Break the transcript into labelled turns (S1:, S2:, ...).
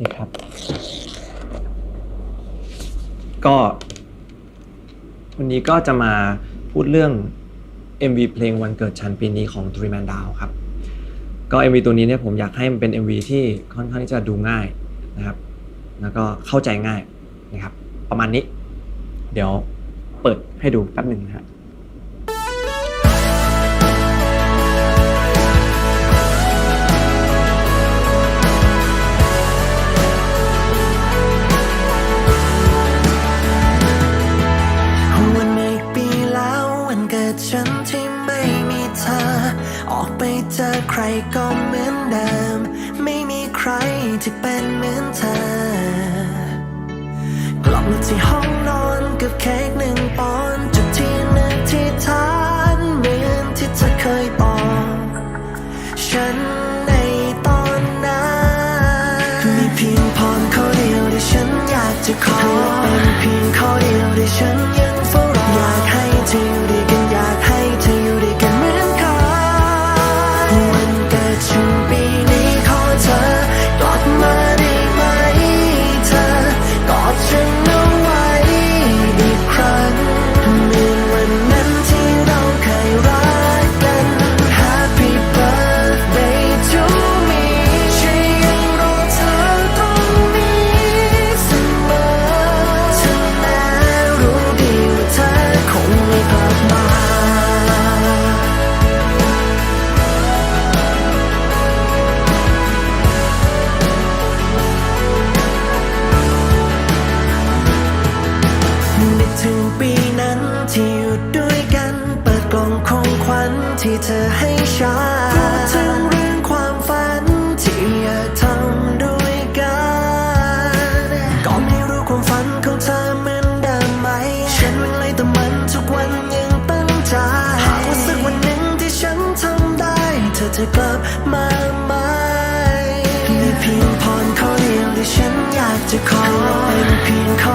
S1: นี่ครับ ก็ วันนี้ก็จะมาพูดเรื่อง MV เพลงวันเกิดฉันปีนี้ของ Three Man Down ครับ ก็ MV ตัวนี้เนี่ยผมอยากให้มันเป็น MV ที่ค่อนข้างที่จะดูง่ายนะครับ แล้วก็เข้าใจง่ายนะครับ ประมาณนี้ เดี๋ยวเปิดให้ดูแป๊บหนึ่งนะครับ
S2: ออกไปเจอใครก็เหมือนเดิม ไม่มีใครที่เป็นเหมือนเธอกลับมาที่ห้องนอนกับเค้กหนึ่งปอนด์จุดที่นึกที่ฐานเหมือนที่เธอเคยบอกฉันในตอนนั้นมีเพียงพรข้อเดียวที่ฉันอยากจะขอเป็นเพียงข้อเดียวที่ฉัน ที่เธอให้ฉันพูดถึงเรื่องความฝัน ที่อยากทำด้วยกันก็ไม่รู้ความฝันของเธอเหมือนเดิมไหม ฉันวิ่งไล่แต่มันทุกวันยังตั้งใจหากว่าสักวันหนึ่งที่ฉันทำได้ เธอจะกลับมาไหมมีเพียงพรข้อเดียวที่ฉันอยากจะขอเป็นเพียงข้อ